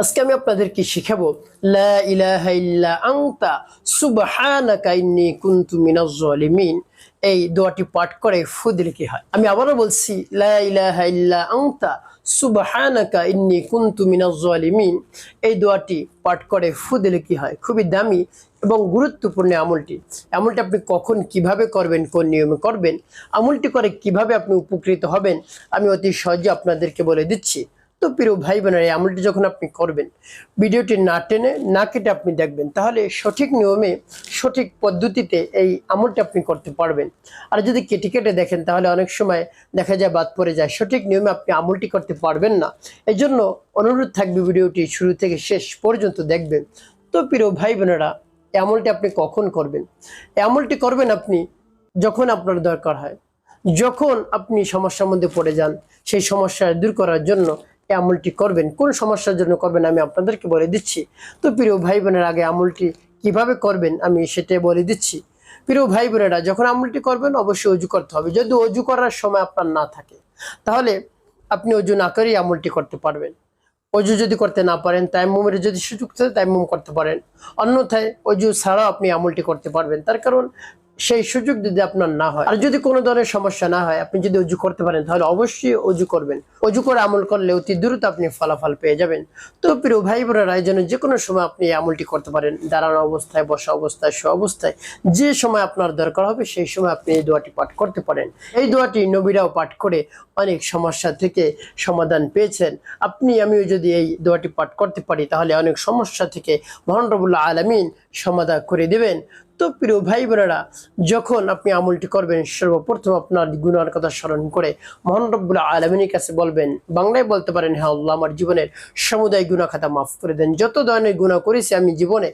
আজকে আমি আপনাদেরকে শিখাবো, লা ইলাহা আনতা, সুবহানাকা ইন্নী কুনতু মিনাজ এই দোয়াটি পাঠ করে ফু দিলে কি হয়? আমি আবারও বলছি, লা ইলাহা আনতা, সুবহানাকা ইন্নী কুনতু মিনাজ এই দোয়াটি পাঠ করে ফু দিলে কি হয়? খুবই দামি এবং গুরুত্বপূর্ণ আমলটি। আমলটি আপনি কখন কীভাবে করবেন, কোন নিয়মে করবেন, আমলটি করে কীভাবে আপনি উপকৃত হবেন, আমি অতি সহজে আপনাদেরকে বলে দিচ্ছি। তো প্রিয় ভাই বোনেরা এই আমলটি যখন আপনি করবেন, ভিডিওটি না টেনে, না কেটে আপনি দেখবেন, তাহলে সঠিক নিয়মে, সঠিক পদ্ধতিতে এই আমলটি আপনি করতে পারবেন। আর যদি কেটে কেটে দেখেন, তাহলে অনেক সময় দেখা যায় বাদ পড়ে যায়। সঠিক নিয়মে আপনি আমলটি করতে পারবেন না। এই জন্য অনুরোধ থাকবে ভিডিওটি শুরু থেকে শেষ পর্যন্ত দেখবেন। তো প্রিয় ভাই বোনেরা এই আমলটি আপনি কখন করবেন? এই আমলটি করবেন আপনি যখন আপনার দরকার হয়। যখন আপনি সমস্যার মধ্যে পড়ে যান, সেই সমস্যা দূর করার জন্য এই আমলটি করবেন, কোন সমস্যার জন্য করবেন আমি আপনাদেরকে বলে দিচ্ছি। তো প্রিয় ভাই বোনের আগে আমলটি কীভাবে করবেন আমি সেটাই বলে দিচ্ছি। প্রিয় ভাই বোনেরা যখন আমলটি করবেন অবশ্যই অজু করতে হবে। যদি অজু করার সময় আপনার না থাকে, তাহলে আপনি অজু না করেই আমলটি করতে পারবেন। অজু যদি করতে না পারেন তাইমুমের যদি সুযোগ থাকে তাইমুম করতে পারেন। অন্যথায় অজু ছাড়াও আপনি আমলটি করতে পারবেন। তার কারণ সেই সুযোগ যদি আপনার না হয়, আর যদি কোনো ধরনের সমস্যা না হয়, আপনি যদি অজু করতে পারেন, তাহলে অবশ্যই অজু করবেন। অজু করে আমল করলে অতি দ্রুত আপনি ফলাফল পেয়ে যাবেন। তো প্রিয় ভাই বোনেরা জন্য যে কোনো সময় আপনি এই আমলটি করতে পারেন, দাঁড়ানো অবস্থায়, বসা অবস্থায় শো অবস্থায়, যে সময় আপনার দরকার হবে, সেই সময় আপনি এই দোয়াটি পাঠ করতে পারেন। এই দোয়াটি নবীরাও পাঠ করে অনেক সমস্যা থেকে সমাধান পেয়েছেন। আপনি, আমিও যদি এই দোয়াটি পাঠ করতে পারি, তাহলে অনেক সমস্যা থেকে মহান রবুল্লাহ আলমিন সমাধান করে দেবেন। তো প্রিয় ভাই বোনেরা যখন আপনি আমলটি করবেন, সর্বপ্রথম আপনার গুনার কথা স্মরণ করে মহান আলমিনের কাছে বলবেন, বাংলায় বলতে পারেন হ্যাঁ আল্লাহ, আমার জীবনের সমুদায় গুণা খাতা মাফ করে দেন। যত ধরনের গুণা করেছি, আমি জীবনে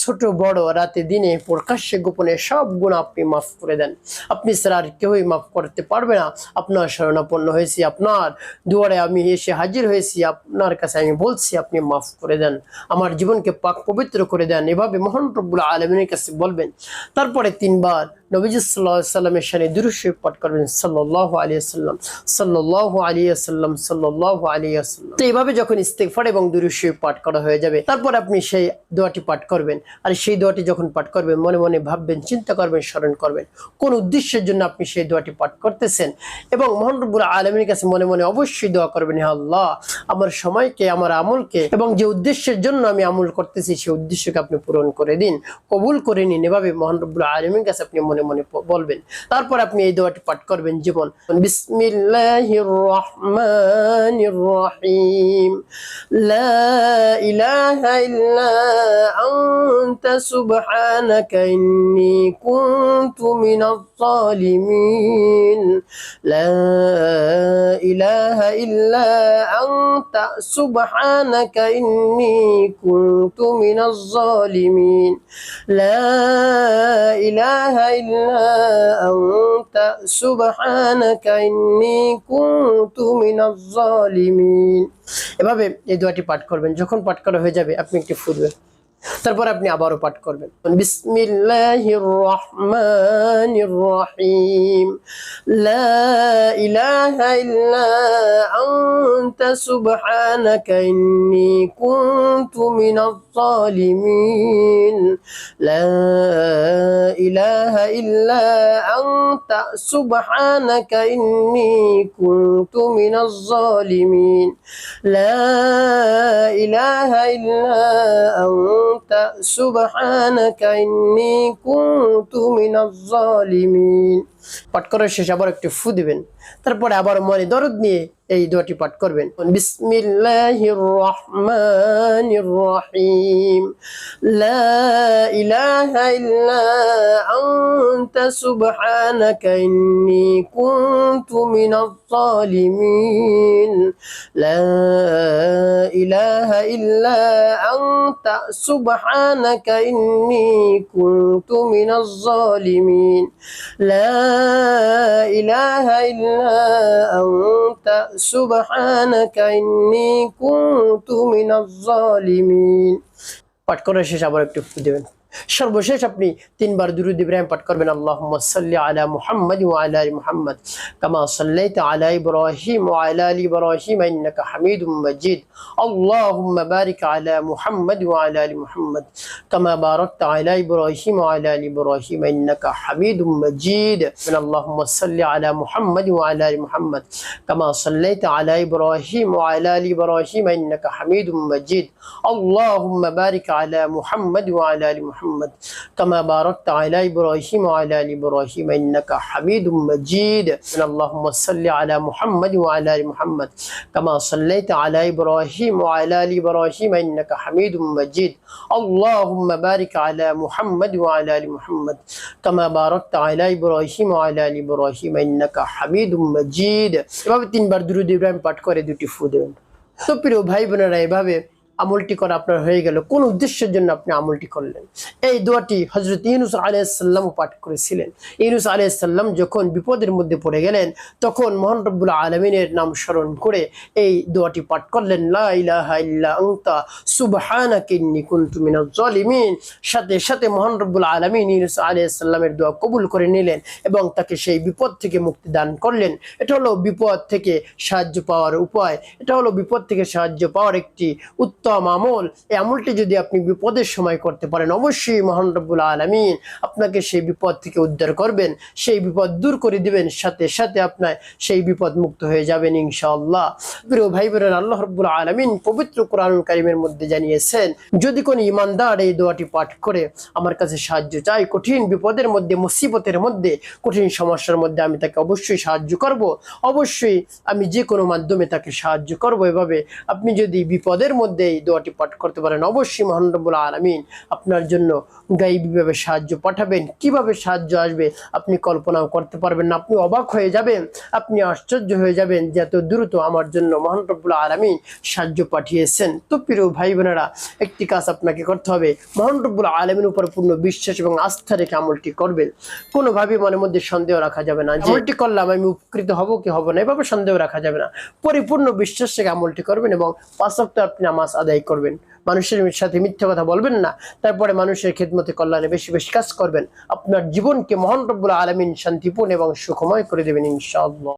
ছোট, বড়, রাতে, দিনে, প্রকাশ্যে, গোপনে সব গুণা আপনি মাফ করে দেন। আপনি ছাড়া আর কেউই মাফ করতে পারবে না। আপনার শরণাপন্ন হয়েছি, আপনার দুয়ারে আমি এসে হাজির হয়েছি, আপনার কাছে আমি বলছি, আপনি মাফ করে দেন। আমার জীবনকে পাক পবিত্র করে দেন। এভাবে মহান আলমিনের কাছে বলবেন তারপরে তিনবার নবীজি সাল্লামের সাথে দুরুশরীফ পাঠ করবেন সাল্লাহ আলী সাল্লাম সাল্লাহ আলী সাল্লাম সাল্লাহ আলী সাল্লাম। তো এইভাবে যখন ইস্তেকফার এবং দুরুশরীফ পাঠ করা হয়ে যাবে, তারপর আপনি সেই দোয়াটি পাঠ করবেন। আর সেই দোয়াটি যখন পাঠ করবেন, মনে মনে ভাববেন, চিন্তা করবেন, স্মরণ করবেন। কোন উদ্দেশ্যের জন্য আপনি সেই দোয়াটি পাঠ করতেছেন? এবং মোহন রব্বুল আলমীর কাছে মনে মনে অবশ্যই দোয়া করবেন, হে আল্লাহ, আমার সময়কে, আমার আমলকে এবং যে উদ্দেশ্যের জন্য আমি আমল করতেছি, সেই উদ্দেশ্যকে আপনি পূরণ করে দিন, কবুল করে নিন। এভাবে মোহন রব্বুল আলমীর কাছে আপনি মনে মনে বলবেন। তারপর আপনি এই দোয়াটি পাঠ করবেন যেমন বিসমিল্লাহির রহমানির রহিম লা ইলাহা ইল্লা আনতা সুবহানাকা ইন্নী কুনতু মিনাজ জালিমিন লা ইলাহা ইল্লা আনতা সুবহানাকা ইন্নী কুনতু মিনাজ জালিমিন লা ইলাহা ইল্লা أنت, سبحانك إني كنت من الظالمين. এভাবে এই দোয়াটি পাঠ করবেন। যখন পাঠ করা হয়ে যাবে, আপনি একটি ফুটবেন তারপর আপনি আবারও পাঠ করবেন। বিসমিল্লাহির রহমানির রহিম। লা ইলাহা ইল্লা আনতা সুবহানাকা ইন্নী কুনতু মিনাজ জালিমিন লা ইলাহা ইল্লা আনতা সুবহানাকা ইন্নী কুনতু মিনাজ জালিমিন লা ইলাহা ইল্লা আনতা أنت سبحانك إني كنت من الظالمين পাঠ করার শেষ আবার একটু ফু দিবেন তারপরে আবার মনে দরদ নিয়ে এই দোয়াটি পাঠ করবেন বিসমিল্লাহির রহমানির রহিম লা ইলাহা ইল্লা আনতা সুবহানাকা ইন্নী কুনতু মিনাজ জালিমিন লা ইলাহা ইল্লা আনতা সুবহানাকা ইন্নী কুনতু মিনাজ জালিমিন লা إله إلا أنت سبحانك إني كنت من الظالمين পাঠ করার শেষ আবার একটু দেবেন সর্বশেষ আপনি তিনবার দুরুদ ইব্রাহিম পাঠ করবেন আল্লাহুম্মা সাল্লি আলা মুহাম্মাদ ওয়া আলা আলি মুহাম্মাদ কামা সাল্লাইতা আলা ইব্রাহিম ওয়া আলা আলি ইব্রাহিম ইন্নাকা হামিদুম মাজিদ আল্লাহুম্মা বারিক আলা মুহাম্মাদ ওয়া আলা আলি মুহাম্মাদ কামা বারাকতা আলা ইব্রাহিম ওয়া আলা আলি ইব্রাহিম ইন্নাকা হামিদুম মাজিদ আল্লাহুম্মা সাল্লি আলা মুহাম্মাদ ওয়া আলা আলি মুহাম্মাদ কামা সাল্লাইতা আলা ইব্রাহিম ওয়া আলা আলি ইব্রাহিম ইন্নাকা হামিদুম মাজিদ আল্লাহুম্মা বারিক আলা মুহাম্মাদ ওয়া আলা আলি মুহাম্মাদ কামা বারাকতা আলা ইব্রাহিম ওয়া আলা আলি ইব্রাহিম ইন্নাকা হামিদুম মাজিদ اللهم صل على محمد وعلى ال محمد كما صليت على ابراهيم وعلى ال ابراهيم انك حميد مجيد اللهم بارك على محمد وعلى ال محمد كما باركت على ابراهيم وعلى ال ابراهيم انك حميد مجيد এভাবে তিনবার দুরূদ ইব্রাহিম পাঠ করে দুটি ফু দেবেন তো প্রিয় ভাই বোনেরা এভাবে আমলটি করা আপনার হয়ে গেল। কোন উদ্দেশ্যের জন্য আপনি আমলটি করলেন? এই দোয়াটি হজরত ইউনুস আলাইসাল্লাম পাঠ করেছিলেন। ইউনুস আলাইসাল্লাম যখন বিপদের মধ্যে পড়ে গেলেন, তখন মোহন রব্বুল আলমিনের নাম স্মরণ করে এই দোয়াটি পাঠ করলেন, লা ইলাহা ইল্লা আনতা, সুবহানাকা ইন্নী কুনতু মিনাজ জালিমিন সাথে সাথে মোহন রব্বুল আলমিন ইউনুস আলাইসাল্লামের দোয়া কবুল করে নিলেন এবং তাকে সেই বিপদ থেকে মুক্তি দান করলেন। এটা হলো বিপদ থেকে সাহায্য পাওয়ার উপায়। এটা হলো বিপদ থেকে সাহায্য পাওয়ার একটি আমল। এই আমলটি যদি আপনি বিপদের সময় করতে পারেন, অবশ্যই মহান রব্বুল আলমিন আপনাকে সেই বিপদ থেকে উদ্ধার করবেন। সেই বিপদ দূর করে দিবেন, সাথে সাথে আপনার সেই বিপদ মুক্ত হয়ে যাবেন ইনশাআল্লাহ। প্রিয় ভাই বোনের, আল্লাহ রব্বুল আলমিন পবিত্র কোরআন কারিমের মধ্যে জানিয়েছেন, যদি কোনো ইমানদার এই দোয়াটি পাঠ করে, আমার কাছে সাহায্য চাই কঠিন বিপদের মধ্যে, মুসিবতের মধ্যে, কঠিন সমস্যার মধ্যে আমি তাকে অবশ্যই সাহায্য করব। অবশ্যই আমি যে কোনো মাধ্যমে তাকে সাহায্য করব। এভাবে আপনি যদি বিপদের মধ্যে এই দোয়াটি পাঠ করতে পারেন অবশ্যই মহানরবুল আলমিন আপনার জন্য গাইবীভাবে সাহায্য পাঠাবেন, কীভাবে সাহায্য আসবে আপনি কল্পনাও করতে পারবেন না, আপনি অবাক হয়ে যাবেন, আপনি আশ্চর্য হয়ে যাবেন যে এত দ্রুত আমার জন্য মহানরবুল আলমিন সাহায্য পাঠিয়েছেন। তো প্রিয় ভাই বোনেরা, একটি কাজ আপনাকে করতে হবে মহানরবুল আলমিন উপর পূর্ণ বিশ্বাস এবং আস্থা রেখে আমলটি করবেন। কোনোভাবেই মনের মধ্যে সন্দেহ রাখা যাবে না যে আমলটি করলাম আমি উপকৃত হব কি হব না, এভাবে সন্দেহ রাখা যাবে না। পরিপূর্ণ বিশ্বাস থেকে আমলটি করবেন এবং পাঁচ সপ্তাহ আপনি নামাজ আদায় করবেন। মানুষের সাথে মিথ্যা কথা বলবেন না। তারপরে মানুষের খেদমতে কল্যাণে বেশি বেশি কাজ করবেন। আপনার জীবনকে মহান রব্বুল আলমিন শান্তিপূর্ণ এবং সুখময় করে দেবেন ইনশাআল্লাহ।